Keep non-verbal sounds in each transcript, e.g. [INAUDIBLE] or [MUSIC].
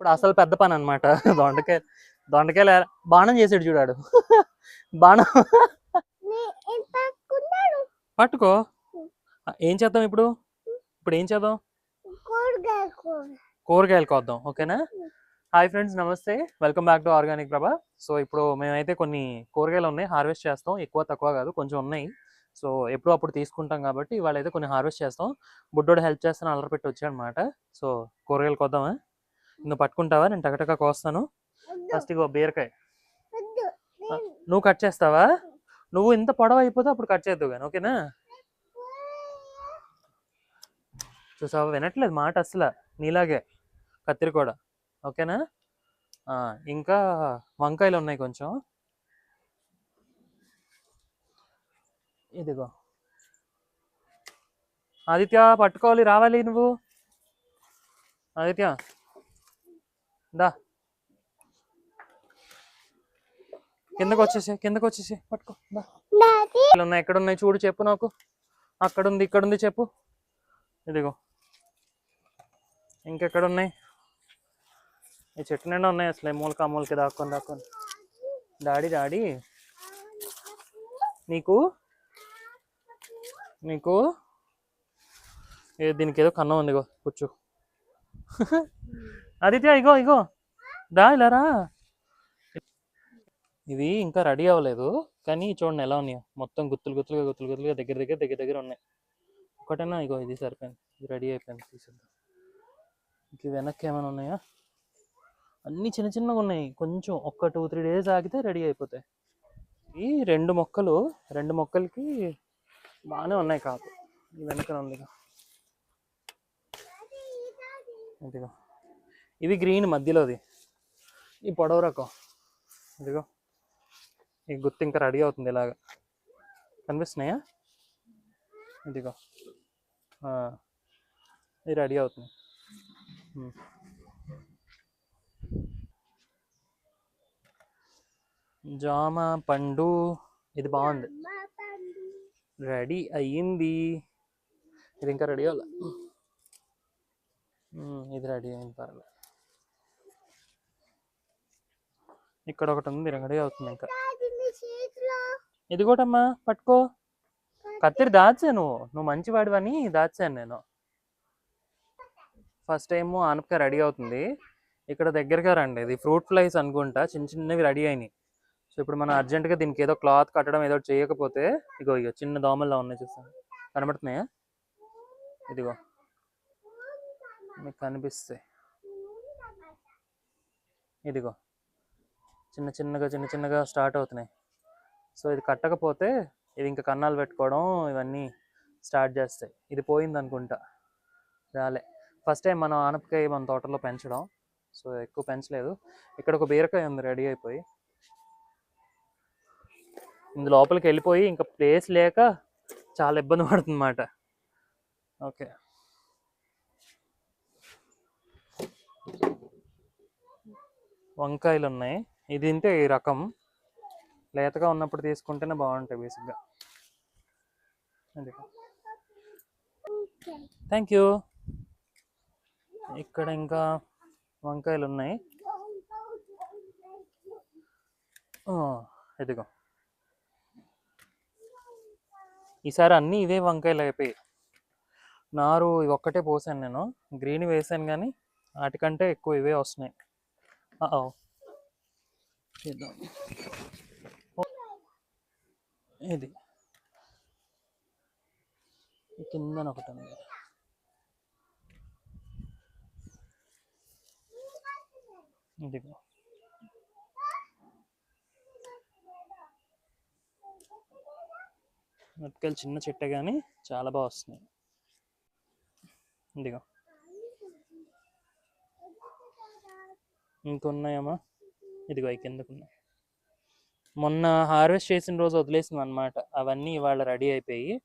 ఇప్పుడు అసలు పెద్ద పని అనమాట [LAUGHS] దొండకాయ దొండకాయలు ఎలా- బాణం చేసాడు చూడాడు. [LAUGHS] బాణం పట్టుకో. ఏం చేద్దాం ఇప్పుడు? ఇప్పుడు ఏం చేద్దాం? కూరగాయలు కోద్దాం ఓకేనా? Hi friends namaste. Welcome back to organic Prabha. So ఇప్పుడు మేమైతే కొన్ని కూరగాయలు ఉన్నాయి హార్వెస్ట్ చేస్తాం. ఎక్కువ తక్కువ కాదు కొంచెం ఉన్నాయి. సో ఎప్పుడో అప్పుడు తీసుకుంటాం కాబట్టి ఇవాళ అయితే కొన్ని హార్వెస్ట్ చేస్తాం. బుడ్డోడు హెల్ప్ చేస్తాను అల్లరి పెట్టి వచ్చాడు అనమాట సో కూరగాయలు కోద్దామా? నువ్వు పట్టుకుంటావా? నేను టకటక కోస్తాను. ఫస్ట్ ఇగో బీరకాయ. నువ్వు కట్ చేస్తావా? నువ్వు ఇంత పొడవు అయిపోతే అప్పుడు కట్ చేద్దావు కానీ ఓకేనా? చూసావా? వినట్లేదు మాట అసలు నీలాగే. కత్తిరి కూడా ఓకేనా ఇంకా వంకాయలు ఉన్నాయి కొంచెం. ఇదిగో. ఆదిత్య పట్టుకోవాలి రావాలి నువ్వు. ఆదిత్య. దా. కిందకు వచ్చేసి కిందకు వచ్చేసి పట్టుకో ఉన్నాయి ఎక్కడ ఉన్నాయి చూడు చెప్పు నాకు. అక్కడ ఉంది ఇక్కడ ఉంది చెప్పు. ఇదిగో. ఇంకెక్కడ ఉన్నాయి ఈ చెట్టు నిండా ఉన్నాయి అసలు మూలక మూలకి దాక్కొని దాక్కొని. Daddy daddy. నీకు? నీకు? ఏ దీనికి ఏదో కన్నం ఉంది ఇగో కూర్చో. [LAUGHS] ఆదిత్య ఇగో ఇగో. దా ఇలా రా. ఇవి ఇంకా రెడీ అవ్వలేదు కానీ చూడండి ఎలా ఉన్నాయో. మొత్తం గుత్తులు గుత్తులుగా గుత్తులు గుత్తులుగా దగ్గర దగ్గర దగ్గర దగ్గర ఉన్నాయి. ఒకటేనా? ఇగో ఇది సరిపోయింది. ఇది రెడీ అయిపోయింది తీసేద్దాం. ఇంక వెనక్కి ఏమైనా ఉన్నాయా? అన్నీ చిన్న చిన్నగా ఉన్నాయి. కొంచెం ఒక్క టూ త్రీ డేస్ ఆగితే రెడీ అయిపోతాయి. ఈ రెండు మొక్కలు రెండు మొక్కలకి బాగానే ఉన్నాయి కాపు. ఈ వెనకన ఉంది ఇగో. ఇదిగో. ఇవి గ్రీన్ మధ్యలోది. ఈ పొడవు రకం. ఇదిగో ఈ గుర్తు ఇంకా రెడీ అవుతుంది ఇలాగ. కనిపిస్తున్నాయా? ఇదిగో ఇది రెడీ అవుతుంది. జామ పండు ఇది బాగుంది. రెడీ అయ్యింది. ఇది ఇంకా రెడీ అవ్వాలి. ఇది రెడీ అయింది పర్లేదు ఇక్కడ ఒకటి ఉంది రెడీ అవుతుంది ఇంకా ఇది పట్టుకో. కత్తిరి దాచాను నువ్వు? మంచివాడివని దాచాను నేను. ఫస్ట్ టైం ఆనపకాయ రెడీ అవుతుంది. ఇక్కడ దగ్గరగా రండి. ఇది ఫ్రూట్ ఫ్లైస్ అనుకుంటా చిన్న చిన్నవి రెడీ అయినాయి. సో ఇప్పుడు మనం అర్జెంటుగా దీనికి ఏదో క్లాత్ కట్టడం ఏదో చేయకపోతే ఇగో ఇగో చిన్న దోమల్లా ఉన్నాయి చూస్తాను కనబడుతున్నాయా? ఇదిగో. మీకు కనిపిస్తాయి. ఇదిగో. చిన్న చిన్నగా చిన్న చిన్నగా స్టార్ట్ అవుతున్నాయి. సో ఇది కట్టకపోతే ఇది ఇంకా కన్నాలు పెట్టుకోవడం ఇవన్నీ స్టార్ట్ చేస్తాయి. ఇది పోయింది అనుకుంటా రాలే. ఫస్ట్ టైం మనం ఆనపకాయ మన తోటలో పెంచడం. సో ఎక్కువ పెంచలేదు. ఇక్కడ ఒక బీరకాయ ఉంది రెడీ అయిపోయి. ఇందు లోపలికి వెళ్ళిపోయి ఇంకా ప్లేస్ లేక చాలా ఇబ్బంది పడుతుందన్నమాట. ఓకే. వంకాయలు ఉన్నాయి ఇది తింటే ఈ రకం. లేతగా ఉన్నప్పుడు తీసుకుంటేనే బాగుంటాయి బేసిక్గా. Thank you. ఇక్కడ ఇంకా వంకాయలు ఉన్నాయి. ఇదిగో. ఈసారి అన్నీ ఇదే వంకాయలు అయిపోయాయి. నారు ఇవి ఒక్కటే పోసాను నేను. గ్రీన్ వేసాను కానీ వాటికంటే ఎక్కువ ఇవే వస్తున్నాయి. చేద్దాం. ఇది. కిందన ఒకటి ఉంది. ఇదిగో మిరపకాయలు చిన్న చెట్టే కానీ చాలా బాగా వస్తున్నాయి. ఇదిగో. ఇంకొన్నాయమ్మా? ఇదిగో కిందకున్నాయి మొన్న హార్వెస్ట్ చేసిన రోజు వదిలేసింది అనమాట అవన్నీ ఇవాళ రెడీ అయిపోయి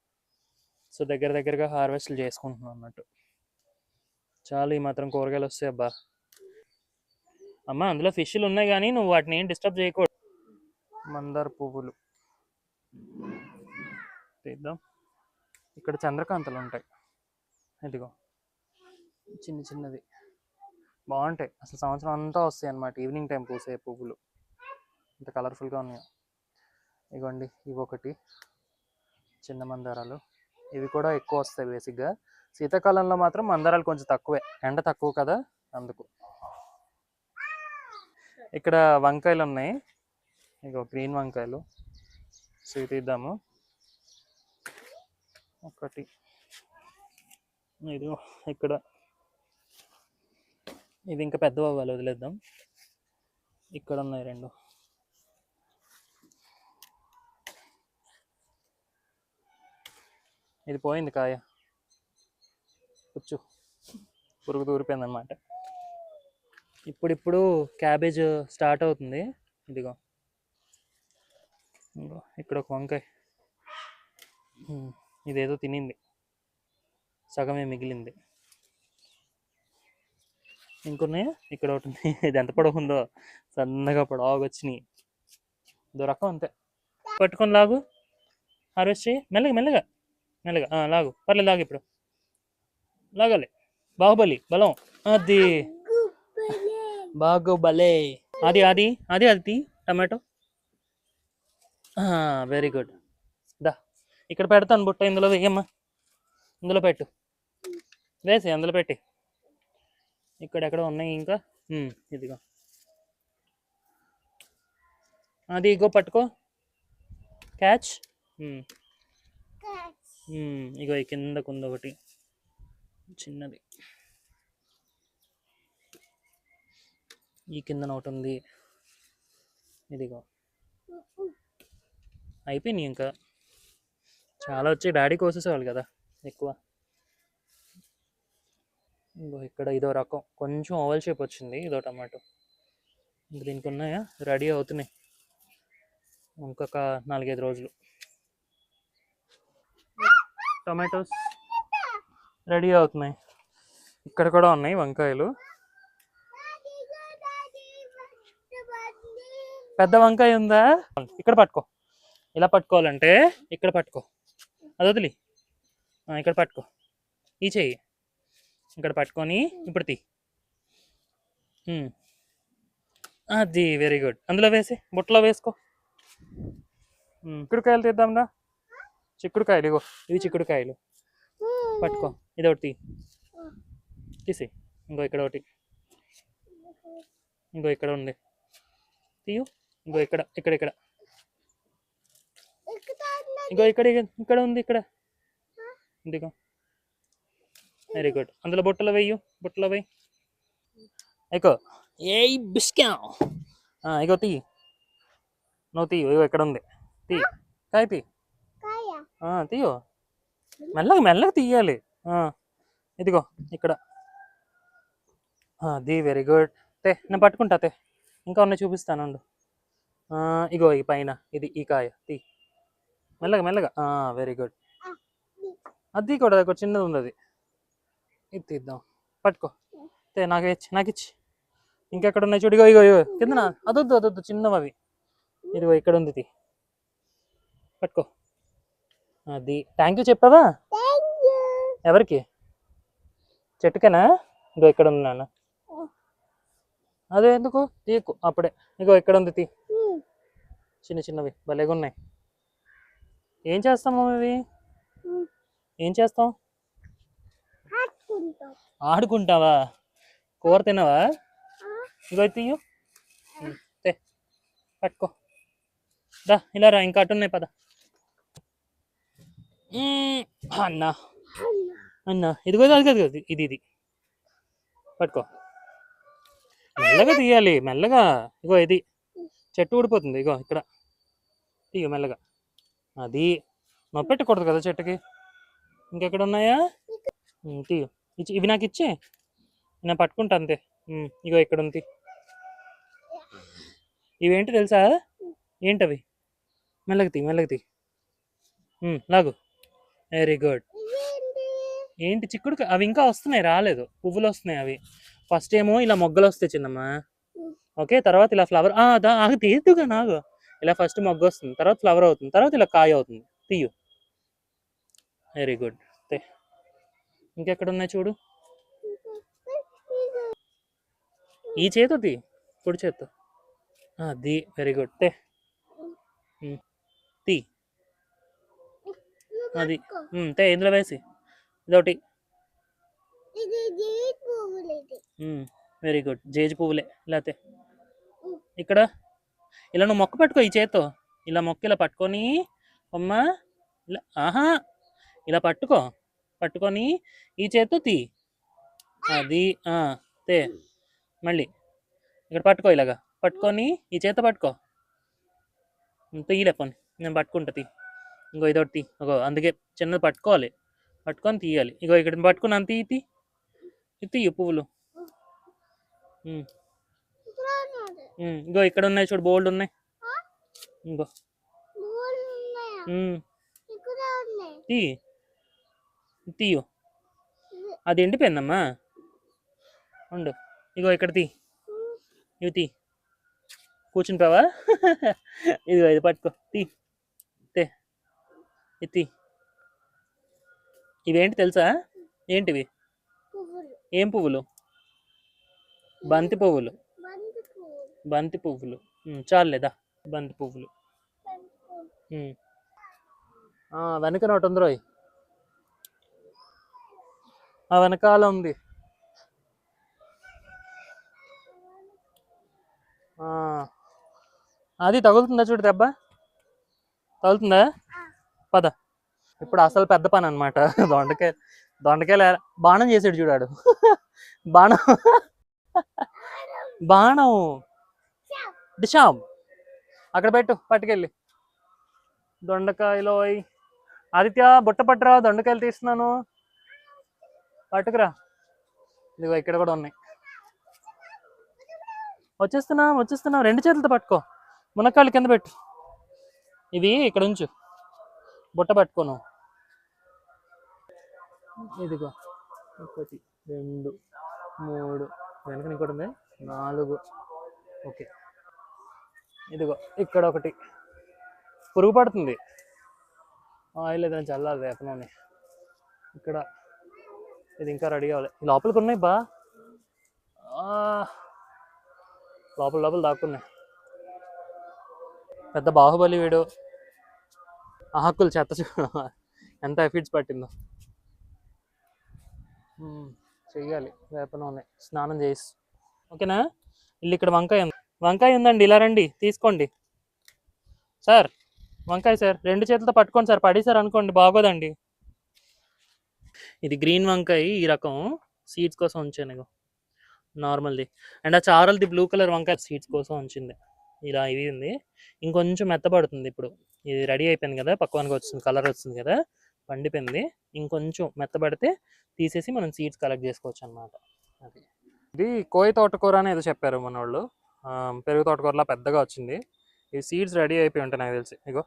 సో దగ్గర దగ్గరగా హార్వెస్ట్లు చేసుకుంటున్నాం అన్నట్టు. చాలు ఈ మాత్రం కూరగాయలు వస్తాయి అబ్బా. అమ్మ అందులో ఫిష్లు ఉన్నాయి కానీ నువ్వు వాటిని ఏం డిస్టర్బ్ చేయకూడదు. మందార పువ్వులు. తీద్దాం. ఇక్కడ చంద్రకాంతలు ఉంటాయి. ఇదిగో. చిన్న చిన్నది బాగుంటాయి. అసలు సంవత్సరం అంతా వస్తాయి అనమాట ఈవినింగ్ టైం పూసే పువ్వులు. ఇంత కలర్ఫుల్గా ఉన్నాయి. ఇగోండి ఇవి ఒకటి చిన్న మందారాలు. ఇవి కూడా ఎక్కువ వస్తాయి బేసిక్గా శీతాకాలంలో మాత్రం మందారాలు కొంచెం తక్కువే. ఎండ తక్కువ కదా అందుకు. ఇక్కడ వంకాయలు ఉన్నాయి. ఇగో గ్రీన్ వంకాయలు. సో ఇవి తీద్దాము ఒకటి. ఇది ఇక్కడ ఇవి ఇంకా పెద్దవి అవ్వాలి వదిలేద్దాం. ఇక్కడ ఉన్నాయి రెండు. ఇది పోయింది కాయ. కూర్చు. పురుగు దూరిపోయింది అనమాట ఇప్పుడిప్పుడు క్యాబేజ్ స్టార్ట్ అవుతుంది. ఇదిగో. ఇక్కడ ఒక వంకాయ. ఇదేదో తినింది. సగమే మిగిలింది. ఇంకొన్నాయా? ఇక్కడ ఒకటి ఉంది. [LAUGHS] ఇది ఎంత పొడవు ఉందో. సన్నగా పొడవుగా వచ్చినాయి. దొరకం అంతే. పట్టుకొని లాగు. హార్వెస్ట్ చేయి మెల్లగా మెల్లగా. మెల్లగా. లాగు. పర్లేదు లాగు ఇప్పుడు. లాగాలి. బాహుబలి బలం. అది. బాహుబలే. అది అది. అది అది తీ. టమాటో. వెరీ గుడ్ దా. ఇక్కడ పెడతాను బుట్ట ఇందులో వేయమ్మా ఇందులో పెట్టు. వేసి అందులో పెట్టి. ఇక్కడ ఎక్కడ ఉన్నాయి ఇంకా. ఇదిగో. అది ఇగో పట్టుకో. క్యాచ్ ఇగో ఈ కిందకు ఉంది ఒకటి. చిన్నది. ఈ కిందన ఒకటి ఉంది. ఇదిగో. అయిపోయినాయి ఇంకా. చాలా వచ్చి డాడీ కోసేసేవాళ్ళు కదా ఎక్కువ. ఇక్కడ ఇదో రకం. కొంచెం ఓవల్ షేప్ వచ్చింది. ఇదో టమాటో. దీనికి ఉన్నాయా? రెడీ అవుతున్నాయి. ఇంకొక నాలుగైదు రోజులు. టొమాటోస్ రెడీ అవుతున్నాయి. ఇక్కడ కూడా ఉన్నాయి వంకాయలు. పెద్ద వంకాయ ఉందా? ఇక్కడ పట్టుకో. ఇలా పట్టుకోవాలంటే ఇక్కడ పట్టుకో. అది వదిలి. ఇక్కడ పట్టుకో. ఈ చెయ్యి. ఇక్కడ పట్టుకొని ఇప్పుడు తీ. అది వెరీ గుడ్ అందులో వేసి బుట్టలో వేసుకో. చిక్కుడుకాయలు తీద్దాంరా. చిక్కుడుకాయలు ఇగో ఇవి చిక్కుడుకాయలు. పట్టుకో ఇది ఒకటి తీసి ఇంకో ఇక్కడ ఒకటి. ఇంకో ఇక్కడ ఉంది. తీయు ఇంకో ఇక్కడ ఇక్కడ ఇక్కడ. ఇంకో ఇక్కడ ఇక్కడ ఉంది ఇక్కడ. ఇదిగో. వెరీ గుడ్ అందులో బుట్టలో వెయ్యు బుట్టలో వెయ్యి ఇగో ఏ బిస్కా. ఇగో తీ నువ్వు తీయు ఇగో ఇక్కడ ఉంది. తీ కాయ తీ ఆ, తీయో. మెల్లగా మెల్లగా తీయాలి. ఆ, ఇదిగో ఇక్కడ. అది వెరీ గుడ్. తే నేను పట్టుకుంటా తే. ఇంకా ఉన్నాయి చూపిస్తాను ఇగో ఈ పైన ఇది ఈ కాయ తీ మెల్లగా మెల్లగా. Very good. అది కూడా ఒక చిన్నది ఉంది అది. ఇది తీద్దాం పట్టుకో నాకు ఇచ్చి నాకు ఇచ్చి. ఇంకెక్కడ ఉన్నాయి చూడు ఇగో ఇగో ఇగో. కింద అదొద్దు అదొద్దు. చిన్నవి అవి. ఇదిగో ఇక్కడ ఉంది తీ. పట్టుకో. అది. థ్యాంక్ యూ చెప్పావా? ఎవరికి? చెట్టుకేనా? ఇగో ఇక్కడ ఉంది నాన్న. అదే ఎందుకు? తీకు. అప్పుడే. ఇగో ఇక్కడ ఉంది తీ. చిన్న చిన్నవి. భలేగా ఉన్నాయి ఏం చేస్తాము ఇవి ఏం చేస్తాం? ఆడుకుంటావా? కూర తినవా? ఇగో ఇది తీయు. తే పట్టుకో. దా ఇలా రా ఇంకా అటు ఉన్నాయి పద అన్నా. అన్నా. ఇదిగో ఇది, ఇదిగో ఇది ఇది. పట్టుకో. మెల్లగా తీయాలి మెల్లగా. ఇగో ఇది. చెట్టు ఊడిపోతుంది ఇగో ఇక్కడ. తీయు మెల్లగా. అది. నొప్పెట్టకూడదు కదా చెట్టుకి. ఇంకెక్కడ ఉన్నాయా తీయు. ఇచ్చి ఇవి నాకు ఇచ్చే నేను పట్టుకుంటా అంతే ఇగో ఇక్కడ ఉంది. ఇవేంటి తెలుసా? ఏంటవి? మెల్లగా తీ మెల్లగా తీ. లాగు. వెరీ గుడ్ ఏంటి చిక్కుడు అవి ఇంకా వస్తున్నాయి రాలేదు. పువ్వులు వస్తున్నాయి అవి. ఫస్ట్ ఏమో ఇలా మొగ్గలు వస్తాయి చిన్నమ్మా. ఓకే తర్వాత ఇలా ఫ్లవర్ దా ఆగు తీద్దుగా ఇలా ఫస్ట్ మొగ్గ వస్తుంది తర్వాత ఫ్లవర్ అవుతుంది తర్వాత ఇలా కాయ అవుతుంది. తీయు. వెరీ గుడ్ ఇంకెక్కడ ఉన్నాయి చూడు? ఈ చేతు తీ కుడి చేతు. ది. వెరీ గుడ్ తే. తీ. అది. తే ఇందులో వేసి. ఇదొకటి. వెరీ గుడ్ జేజి పువ్వులే. లేతే ఇక్కడ? ఇలా నువ్వు మొక్క పట్టుకో ఈ చేత్తో. ఇలా మొక్క ఇలా పట్టుకొని అమ్మ ఇలా ఆహా ఇలా పట్టుకో. పట్టుకొని ఈ చేత్తో తీ. అది తే. మళ్ళీ ఇక్కడ పట్టుకో ఇలాగా. పట్టుకొని ఈ చేత్తో పట్టుకో. తీయలే పోనీ నేను పట్టుకుంటా తీ. ఇంకో ఇదొకటి తీ. ఇగో అందుకే చిన్నది పట్టుకోవాలి. పట్టుకొని తీయాలి. ఇగో ఇక్కడ పట్టుకున్నాను తీ తీ. ఇది తీయు పువ్వులు. ఉమ్. ఇక్కడ ఉన్నాయి చూడు బోల్డ్ ఉన్నాయి. ఇంకో. తీ తీయు. అది ఎండిపోయిందమ్మా. ఉండు. ఇగో ఇక్కడ తీ. ఇవి తీ. కూర్చుని పోవా [LAUGHS] ఇదిగో ఇది పట్టుకో. తీ. తే. ఇది తీ. ఇవేంటి తెలుసా? ఏంటివి? ఏం పువ్వులు? బంతి పువ్వులు. బంతి పువ్వులు. చాలులేదా? బంతి పువ్వులు. వెనక ఒకటి ఉంది రోయ్ ఆ వెనకాల ఉంది. అది తగులుతుందా చూడు దెబ్బ? తగులుతుందా? పద. ఇప్పుడు అసలు పెద్ద పని అనమాట దొండకాయ దొండకాయలు బాణం చేసాడు చూడాడు. బాణం. బాణం. డిషాం అక్కడ పెట్టు పట్టుకెళ్ళి. దొండకాయలు అయి ఆదిత్య బుట్ట పట్టురా దొండకాయలు తీస్తున్నాను. పట్టుకురా ఇదిగో ఇక్కడ కూడా ఉన్నాయి. వచ్చేస్తున్నాం వచ్చేస్తున్నాం. రెండు చేతులతో పట్టుకో. మునక్కాళ్ళు కింద పెట్టు. ఇది ఇక్కడ ఉంచు. బుట్ట పట్టుకోను ఇదిగో. ఒకటి రెండు మూడు. వెనక ఇంకోటి ఉంది. నాలుగు. ఓకే. ఇదిగో ఇక్కడ ఒకటి. పురుగు పడుతుంది. ఆయిల్ ఏదైనా చల్లాలి వేప ఇక్కడ ఇది ఇంకా రెడీ అవ్వాలి లోపలికి ఉన్నాయి బా. ఆ, లోపల లోపల దాక్కున్నాయి. పెద్ద బాహుబలి వీడు. ఆహక్కులు చెత్త ఎంత ఎఫిట్స్ పట్టిందో. చెయ్యాలి. వేప నూనె స్నానం చేసి ఓకేనా? ఇల్లు ఇక్కడ వంకాయ ఉంది. వంకాయ ఉందండి. ఇలా రండి. తీసుకోండి. సార్ వంకాయ సార్. రెండు చేతులతో పట్టుకోండి సార్. పడేసారు అనుకోండి. బాగోదండి. ఇది గ్రీన్ వంకాయ ఈ రకం సీడ్స్ కోసం ఉంచాను ఇగో. నార్మల్ది. అండ్ ఆ చారల్ది బ్లూ కలర్ వంకాయ సీడ్స్ కోసం ఉంచింది. ఇలా ఇది ఉంది. ఇంకొంచెం మెత్తబడుతుంది ఇప్పుడు. ఇది రెడీ అయిపోయింది కదా పక్వానికి వచ్చింది కలర్ వచ్చింది కదా పండిపోయింది. ఇంకొంచెం మెత్తబడితే తీసేసి మనం సీడ్స్ కలెక్ట్ చేసుకోవచ్చు అనమాట అది. ఇది కోయి తోటకూర అని ఏదో చెప్పారు మన వాళ్ళు పెరుగు తోటకూరలా పెద్దగా వచ్చింది. ఈ సీడ్స్ రెడీ అయిపోయి ఉంటాయి నాకు తెలిసి. ఇగో.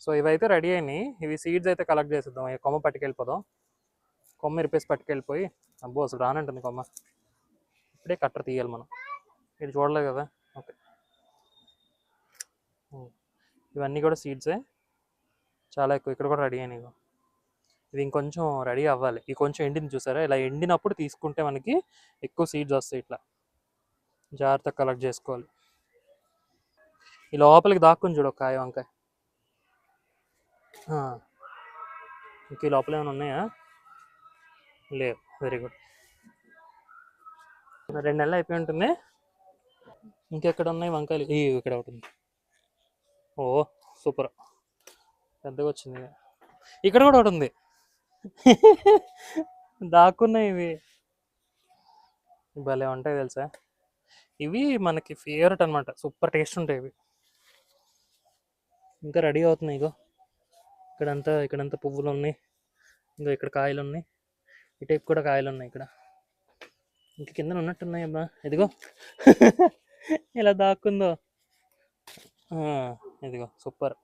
సో ఇవైతే రెడీ అయినాయి. ఇవి సీడ్స్ అయితే కలెక్ట్ చేసేద్దాం. ఈ కొమ్మ పట్టుకెళ్ళిపోదాం. కొమ్మ ఇరిపేసి పట్టుకెళ్ళిపోయి అబ్బో అసలు రానంటుంది కొమ్మ. ఇప్పుడే కట్టర్ తీయాలి మనం. ఇది చూడలేదు కదా. ఓకే. ఇవన్నీ కూడా సీడ్సే చాలా ఎక్కువ. ఇక్కడ కూడా రెడీ అయినాయి ఇగో. ఇది ఇంకొంచెం రెడీ అవ్వాలి. ఇది కొంచెం ఎండింది చూసారా? ఇలా ఎండినప్పుడు తీసుకుంటే మనకి ఎక్కువ సీడ్స్ వస్తాయి ఇట్లా. జాగ్రత్తగా కలెక్ట్ చేసుకోవాలి. ఈ లోపలికి దాక్కుని చూడు ఒక కాయ వంకాయ. ఇంకే ఈ లోపల ఏమైనా ఉన్నాయా? లేవు. వెరీ గుడ్ రెండు నెలలు అయిపోయి ఉంటుంది. ఇంకెక్కడ ఉన్నాయి వంకాయలు? ఈ ఇక్కడ ఒకటి ఉంది. ఓ సూపర్. పెద్దగా వచ్చింది. ఇక్కడ కూడా ఒకటి ఉంది. [LAUGHS] దాక్కున్నాయి ఇవి. భలే ఉంటాయి తెలుసా? ఇవి మనకి ఫేవరెట్ అనమాట సూపర్ టేస్ట్ ఉంటాయి ఇవి. ఇంకా రెడీ అవుతున్నాయి ఇగో. ఇక్కడంతా ఇక్కడంతా పువ్వులు ఉన్నాయి ఇంకా ఇక్కడ కాయలు ఉన్నాయి ఈ టైప్ కూడా కాయలు ఉన్నాయి ఇక్కడ. ఇంక కింద ఉన్నట్టున్నాయి అబ్బా. ఇదిగో. [LAUGHS] ఇలా దాక్కుందో. ఇదిగో సూపర్.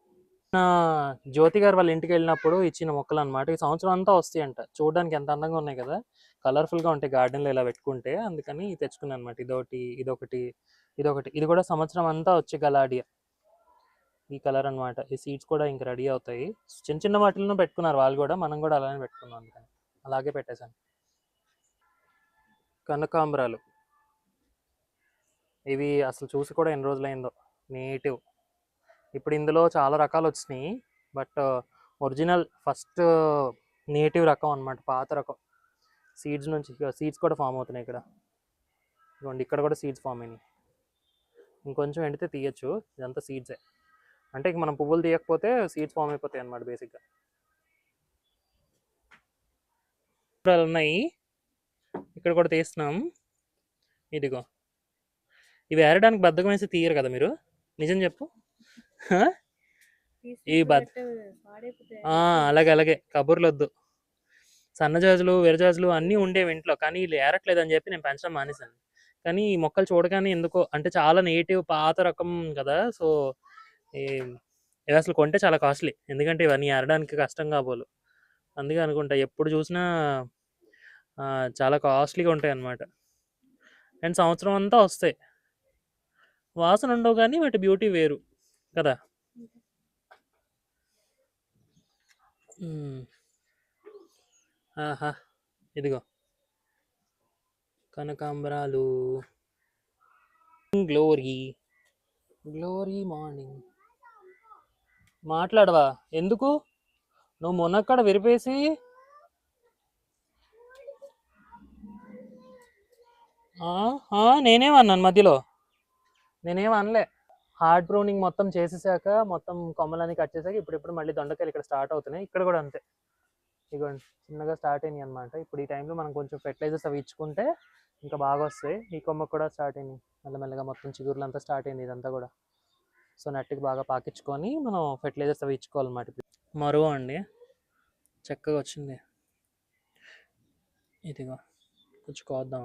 నా జ్యోతి గారు వాళ్ళ ఇంటికి వెళ్ళినప్పుడు ఇచ్చిన మొక్కలు అనమాట ఈ సంవత్సరం అంతా వస్తాయి అంట చూడడానికి ఎంత అందంగా ఉన్నాయి కదా. కలర్ఫుల్గా ఉంటాయి గార్డెన్లో ఇలా పెట్టుకుంటే. అందుకని తెచ్చుకున్నాను అనమాట ఇదొకటి ఇదొకటి ఇదొకటి. ఇది కూడా సంవత్సరం అంతా వచ్చే గలాడియా. ఈ కలర్ అనమాట ఈ సీడ్స్ కూడా ఇంక రెడీ అవుతాయి. చిన్న చిన్న వాటిల్లో పెట్టుకున్నారు వాళ్ళు కూడా. మనం కూడా అలానే పెట్టుకున్నాం అందుకని. అలాగే పెట్టేశాను. కనకాంబరాలు. ఇవి అసలు చూసి కూడా ఎన్ని రోజులైందో. నేటివ్. ఇప్పుడు ఇందులో చాలా రకాలు వచ్చినాయి. బట్ ఒరిజినల్ ఫస్ట్ నేటివ్ రకం అన్నమాట. పాత రకం. సీడ్స్ నుంచి సీడ్స్ కూడా ఫామ్ అవుతున్నాయి ఇక్కడ. ఇదిగోండి ఇక్కడ కూడా సీడ్స్ ఫామ్ అయినాయి. ఇంకొంచెం ఎండితే తీయచ్చు. ఇదంతా సీడ్సే. అంటే ఇక మనం పువ్వులు తీయకపోతే సీడ్స్ ఫామ్ అయిపోతాయి అన్నమాట బేసిక్గా ఉన్నాయి. ఇక్కడ కూడా తీస్తున్నాం. ఇదిగో. ఇవి ఏరడానికి బద్దకం వేసి తీయరు కదా మీరు? నిజం చెప్పు? ఈ బద్ ఆ, అలాగే అలాగే. కబుర్లు వద్దు. సన్నజాజులు విరజాజులు అన్నీ ఉండేవి ఇంట్లో. కానీ వీళ్ళు ఏరట్లేదు అని చెప్పి నేను పెంచడం మానేశాను. కానీ ఈ మొక్కలు చూడగానే ఎందుకో అంటే చాలా నేటివ్ పాత రకం కదా. సో ఇవి అసలు కొంటే చాలా కాస్ట్లీ. ఎందుకంటే ఇవన్నీ ఏరడానికి కష్టం కాబోలు. అందుకే అనుకుంటా ఎప్పుడు చూసినా చాలా కాస్ట్లీగా ఉంటాయి అన్నమాట అండ్ సంవత్సరం అంతా వస్తాయి. వాసన ఉండవు కానీ వాటి బ్యూటీ వేరు కదా? ఆహా ఇదిగో. కనకాంబరాలు. గ్లోరీ గ్లోరీ మార్నింగ్ మాట్లాడవా? ఎందుకు? నువ్వు మొన్నక్కడ విరిపేసి నేనేమన్నాను మధ్యలో? నేనేం అనలే. హార్డ్ ప్రూనింగ్ మొత్తం చేసేసాక మొత్తం కొమ్మలన్నీ కట్ చేసాక ఇప్పుడు ఇప్పుడు మళ్ళీ దొండకాయలు ఇక్కడ స్టార్ట్ అవుతున్నాయి. ఇక్కడ కూడా అంతే. ఇక చిన్నగా స్టార్ట్ అయినాయి అనమాట ఇప్పుడు ఈ టైంలో మనం కొంచెం ఫెర్టిలైజర్స్ అవి ఇచ్చుకుంటే ఇంకా బాగా వస్తాయి. ఈ కొమ్మ కూడా స్టార్ట్ అయినాయి. మెల్లమెల్లగా మొత్తం చిగురులు అంతా స్టార్ట్ అయింది ఇదంతా కూడా. సో నెట్కి బాగా పాకించుకొని మనం ఫెర్టిలైజర్స్ అవి ఇచ్చుకోవాలన్నమాట. మరువు అండి. చక్కగా వచ్చింది. ఇదిగో కొంచెం కోద్దాం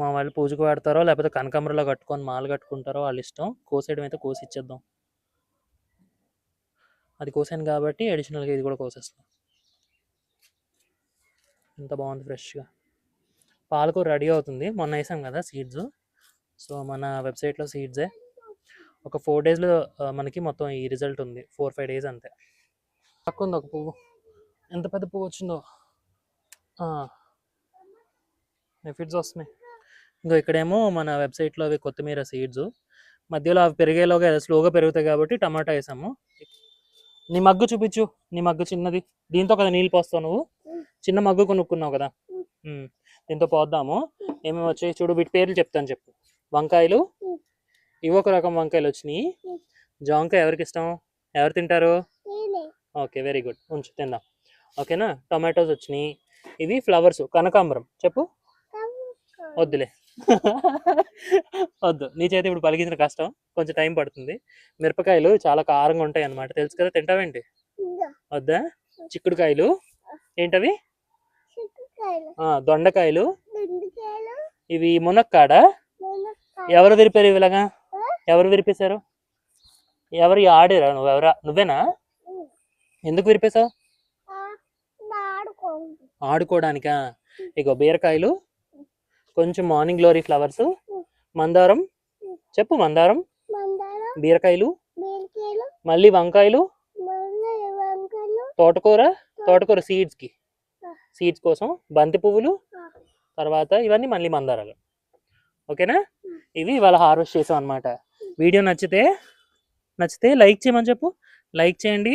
మా వాళ్ళు పూజకు వాడతారో లేకపోతే కనకాంబరలో కట్టుకొని మాలు కట్టుకుంటారో వాళ్ళ ఇష్టం. కోసేయడం అయితే కోసి ఇచ్చేద్దాం. అది కోసాను కాబట్టి అడిషనల్గా ఇది కూడా కోసేస్తాం. ఎంత బాగుంది ఫ్రెష్గా. పాలకూర రెడీ అవుతుంది. మొన్న వేసాం కదా సీడ్స్. సో మన వెబ్సైట్లో సీడ్సే. ఒక ఫోర్ డేస్లో మనకి మొత్తం ఈ రిజల్ట్ ఉంది. ఫోర్ ఫైవ్ డేస్ అంతే. తక్కువ ఉంది ఒక పువ్వు? ఎంత పెద్ద పువ్వు వచ్చిందో? ఎఫిడ్స్ వస్తున్నాయి. ఇంకో ఇక్కడేమో మన వెబ్సైట్లో అవి కొత్తిమీర సీడ్స్. మధ్యలో అవి పెరిగేలోగా స్లోగా పెరుగుతాయి కాబట్టి టమాటా వేసాము. నీ మగ్గు చూపించు. నీ మగ్గు చిన్నది. దీంతో కదా నీళ్ళు పోస్తావు నువ్వు? చిన్న మగ్గు కొనుక్కున్నావు కదా? దీంతో పోద్దాము. ఏమేమి వచ్చాయి చూడు వీటి పేర్లు చెప్తాను చెప్పు. వంకాయలు? ఇవి ఒక రకం వంకాయలు వచ్చినాయి. జాంకాయ ఎవరికి ఇష్టం? ఎవరు తింటారు? Okay very good. ఉంచు తిందాం. ఓకేనా? టొమాటోస్ వచ్చినాయి. ఇవి ఫ్లవర్స్ కనకాంబరం. చెప్పు. వద్దులే. వద్దు. నీ చేతి ఇప్పుడు పలికించిన కష్టం. కొంచెం టైం పడుతుంది. మిరపకాయలు చాలా కారంగా ఉంటాయి అన్నమాట తెలుసు కదా తింటావేంటి? వద్దా? చిక్కుడుకాయలు. ఏంటవి? దొండకాయలు. ఇవి మునక్కాడ? ఎవరు విరిపారు ఇలాగా ఎవరు విరిపేశారు? ఎవరు ఆడారా నువ్వు? ఎవరా? నువ్వేనా? ఎందుకు విరిపేశావు? ఆడుకోవడానికా? ఇగో బీరకాయలు కొంచెం మార్నింగ్ గ్లోరీ ఫ్లవర్స్ మందారం చెప్పు మందారం బీరకాయలు మళ్ళీ వంకాయలు తోటకూర తోటకూర సీడ్స్కి. సీడ్స్ కోసం బంతి పువ్వులు తర్వాత ఇవన్నీ మళ్ళీ మందారాలు. ఓకేనా? ఇవి ఇవాళ హార్వెస్ట్ చేసాం అనమాట వీడియో నచ్చితే నచ్చితే లైక్ చేయమని చెప్పు. లైక్ చేయండి.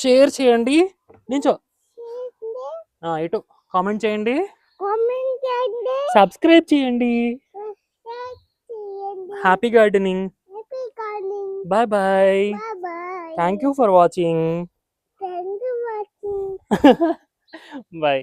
షేర్ చేయండి. నించో ఇటు కామెంట్ చేయండి. సబ్స్క్రైబ్ చేయండి. Happy gardening bye bye thank you for watching bye